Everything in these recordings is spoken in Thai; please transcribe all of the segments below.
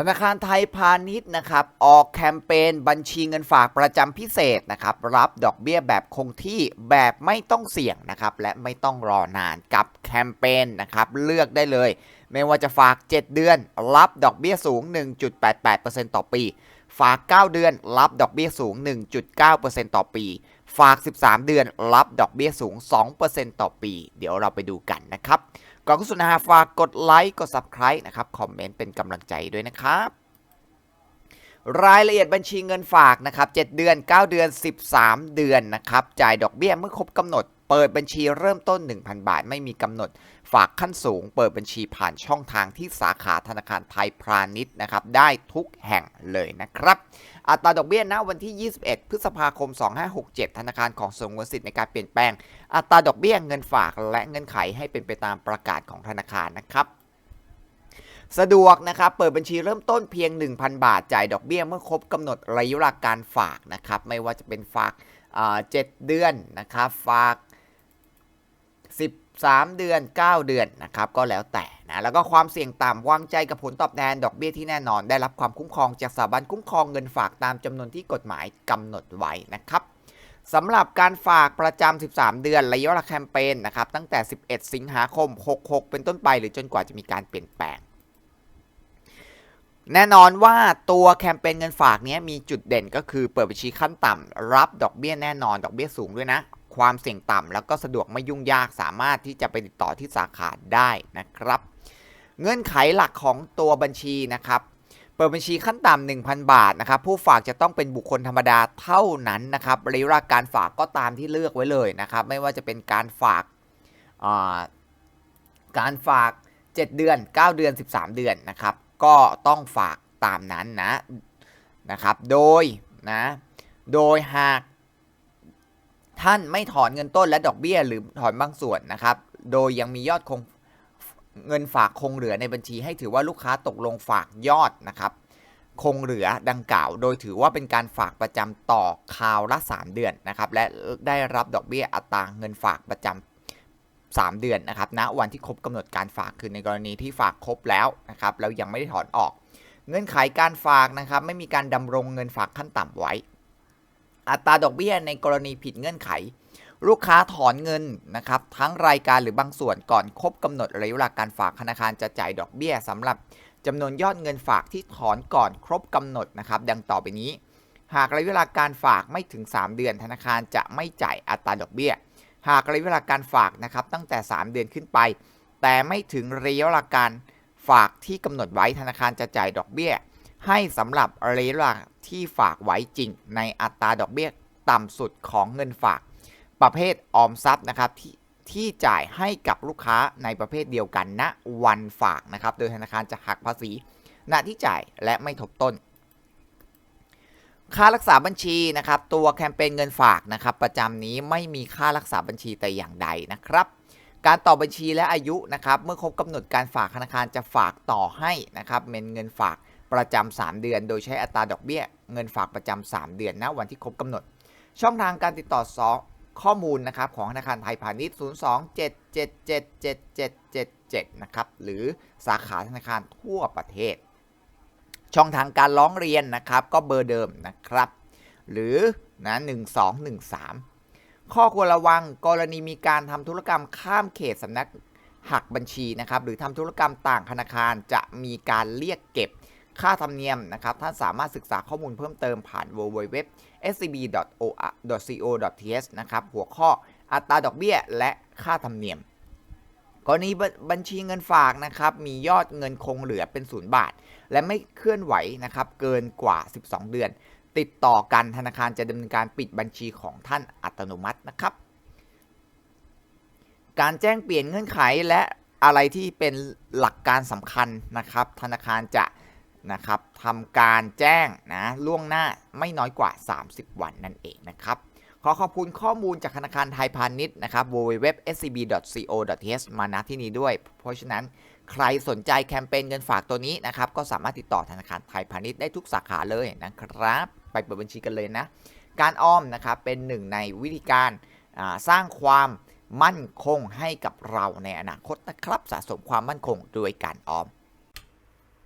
ธนาคารไทยพาณิชย์นะครับออกแคมเปญบัญชีเงินฝากประจำพิเศษนะครับรับดอกเบี้ยแบบคงที่แบบไม่ต้องเสี่ยงนะครับและไม่ต้องรอนานกับแคมเปญนะครับเลือกได้เลย ไม่ว่าจะฝาก 7 เดือน รับดอกเบี้ยสูง 1.88%ต่อปี ฝาก 9 เดือน รับดอกเบี้ยสูง 1.9%ต่อปี ฝาก 13 เดือน รับดอกเบี้ยสูง 2%ต่อปี เดี๋ยวเราไปดูกันนะครับ ก่อนข้าสู่นะฮะฝากกดไลค์กด Subscribe นะครับคอมเมนต์เป็นกำลังใจด้วยนะครับรายละเอียดบัญชีเงินฝากนะครับ 7 เดือน 9 เดือน 13 เดือนนะครับ จ่ายดอกเบี้ยเมื่อครบกำหนด เปิดบัญชีเริ่มต้น 1,000 บาท ไม่มีกำหนด ฝากขั้นสูง เปิดบัญชีผ่านช่องทางที่สาขาธนาคารไทยพาณิชย์นะครับ ได้ทุกแห่งเลยนะครับ อัตราดอกเบี้ยณวันที่ 21 พฤษภาคม 2567 ธนาคารของสงวนสิทธิ์ในการเปลี่ยนแปลง อัตราดอกเบี้ยเงินฝากและเงินไขให้เป็นไปตามประกาศของธนาคารนะครับสะดวกนะครับ เปิดบัญชีเริ่มต้นเพียง 1,000 บาท จ่ายดอกเบี้ยเมื่อครบกำหนดระยะเวลาการฝากนะครับ ไม่ว่าจะเป็นฝากอ่า7เดือนนะครับ ฝาก 13 เดือน 9 เดือนนะครับก็แล้วแต่นะแล้วก็ความเสี่ยงต่ำวางใจกับผลตอบแทนดอกเบี้ยที่แน่นอน ได้รับความคุ้มครองจากสถาบันคุ้มครองเงินฝากตามจำนวนที่กฎหมายกำหนดไว้นะครับสำหรับการฝากประจำ 13 เดือนระยะเวลาแคมเปญนะครับตั้งแต่ 11 สิงหาคม 66 เป็นต้นไป หรือจนกว่าจะมีการเปลี่ยนแปลง แน่นอนว่าตัวแคมเปญเงินฝากนี้มีจุดเด่นก็คือเปิดบัญชีขั้นต่ำรับดอกเบี้ยแน่นอน ดอกเบี้ยสูงด้วยนะ ความเสี่ยงต่ำแล้วก็สะดวกไม่ยุ่งยากสามารถที่จะไปติดต่อที่สาขาได้นะครับ เงื่อนไขหลักของตัวบัญชีนะครับเปิดบัญชีขั้นต่ำ1,000 บาทนะครับผู้ฝากจะต้องเป็นบุคคลธรรมดาเท่านั้นนะครับระยะเวลาการฝากก็ตามที่เลือกไว้เลยนะครับ ไม่ว่าจะเป็นการฝากาการฝาก 7 เดือน 9 เดือน 13 เดือนนะครับ ก็ต้องฝากตามนั้นนะนะครับ โดยนะโดยหาก ท่านไม่ถอนเงินต้นและดอกเบี้ยหรือถอนบางส่วนนะครับ โดยยังมียอดคงเงินฝากคงเหลือในบัญชี ให้ถือว่าลูกค้าตกลงฝากยอดนะครับ คงเหลือดังกล่าว โดยถือว่าเป็นการฝากประจำต่อคราวละ 3 เดือนนะครับ และได้รับดอกเบี้ยอัตราเงินฝากประจำ3เดือนนะครับณวันที่ครบกำหนดการฝากคือในกรณีที่ฝากครบแล้วนะครับแล้วยังไม่ได้ถอนออก เงื่อนไขการฝากนะครับ ไม่มีการดำรงเงินฝากขั้นต่ำไว้ อัตราดอกเบี้ยในกรณีผิดเงื่อนไข ลูกค้าถอนเงินนะครับทั้งรายการหรือบางส่วนก่อนครบกำหนดระยะเวลาการฝากธนาคารจะจ่ายดอกเบี้ยสำหรับจำนวนยอดเงินฝากที่ถอนก่อนครบกำหนดนะครับดังต่อไปนี้ หากระยะเวลาการฝากไม่ถึง 3 เดือนธนาคารจะไม่จ่ายอัตราดอกเบี้ย หากระยะเวลาการฝากนะครับตั้งแต่ 3 เดือนขึ้นไป แต่ไม่ถึงระยะเวลาการฝากที่กำหนดไว้ธนาคารจะจ่ายดอกเบี้ย ให้สำหรับระยะเวลาที่ฝากไว้จริง ในอัตราดอกเบี้ยต่ำสุดของเงินฝาก ประเภทออมทรัพย์นะครับที่ที่จ่ายให้กับลูกค้าในประเภทเดียวกันณวันฝากนะครับ โดยธนาคารจะหักภาษีณที่จ่ายและไม่ทบต้น ค่ารักษาบัญชีนะครับ ตัวแคมเปญเงินฝากนะครับ ประจำนี้ไม่มีค่ารักษาบัญชีแต่อย่างใดนะครับ การต่อบัญชีและอายุนะครับ เมื่อครบกำหนดการฝากธนาคารจะฝากต่อให้นะครับเป็นเงินฝาก ประจำ3 เดือน โดยใช้อัตราดอกเบี้ย เงินฝากประจำ3เดือนณวันที่ครบกำหนด ช่องทางการติดต่อสอข้อมูลนะครับของธนาคารไทยพาณิชย์ 027777777 นะครับหรือสาขาธนาคารทั่วประเทศ ช่องทางการร้องเรียนนะครับก็เบอร์เดิมนะครับ หรือนะ1213 ข้อควรระวังกรณีมีการทำธุรกรรมข้ามเขตสำนักหักบัญชีนะครับหรือทำธุรกรรมต่างธนาคารจะมีการเรียกเก็บ ค่าธรรมเนียมนะครับ ท่านสามารถศึกษาข้อมูลเพิ่มเติมผ่าน www scb.co.th นะครับ หัวข้ออัตราดอกเบี้ยและค่าธรรมเนียม กรณีบัญชีเงินฝากนะครับ มียอดเงินคงเหลือเป็นศูนย์บาท และไม่เคลื่อนไหวนะครับ เกินกว่า 12 เดือน ติดต่อกันธนาคารจะดำเนินการปิดบัญชีของท่านอัตโนมัตินะครับ การแจ้งเปลี่ยนเงื่อนไขและอะไรที่เป็นหลักการสำคัญนะครับ ธนาคารจะ นะครับทำการแจ้งนะล่วงหน้าไม่น้อยกว่า 30 วันนั่นเองนะครับขอขอบคุณข้อมูลจากธนาคารไทยพาณิชย์นะครับ www.scb.co.th มาณที่นี้ด้วย เพราะฉะนั้นใครสนใจแคมเปญเงินฝากตัวนี้นะครับ ก็สามารถติดต่อธนาคารไทยพาณิชย์ได้ทุกสาขาเลยนะครับ ไปเปิดบัญชีกันเลยนะ การออมนะครับเป็นหนึ่งในวิธีการสร้างความมั่นคงให้กับเราในอนาคตนะครับ สะสมความมั่นคงโดยการออม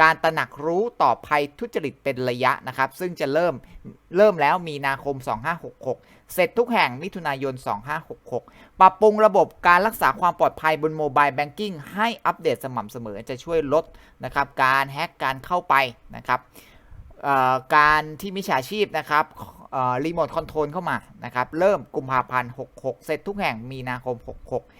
การตระหนักรู้ต่อภัยทุจริตเป็นระยะนะครับ ซึ่งจะเริ่มเริ่มแล้วมีนาคม 2566 เสร็จทุกแห่งมิถุนายน 2566 ปรับปรุงระบบการรักษาความปลอดภัยบนโมบายแบงกิ้งให้อัปเดตสม่ำเสมอจะช่วยลดนะครับการแฮกการเข้าไปนะครับการที่มิจฉาชีพนะครับรีโมทคอนโทรลเข้ามานะครับ เริ่มกุมภาพันธ์ 66 เสร็จทุกแห่งมีนาคม 66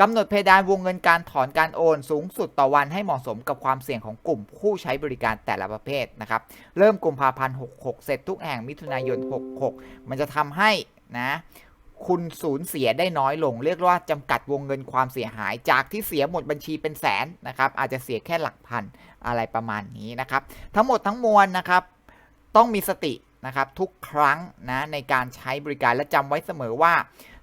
กำหนดเพดานวงเงินการถอนการโอนสูงสุดต่อวันให้เหมาะสมกับความเสี่ยงของกลุ่มผู้ใช้บริการแต่ละประเภทนะครับ เริ่มกุมภาพันธ์ 66 เสร็จทุกแห่งมิถุนายน 66 มันจะทำให้นะคุณสูญเสียได้น้อยลง เรียกว่าจำกัดวงเงินความเสียหายจากที่เสียหมดบัญชีเป็นแสนนะครับ อาจจะเสียแค่หลักพันอะไรประมาณนี้นะครับ ทั้งหมดทั้งมวลนะครับ ต้องมีสตินะครับทุกครั้งนะในการใช้บริการและจำไว้เสมอว่า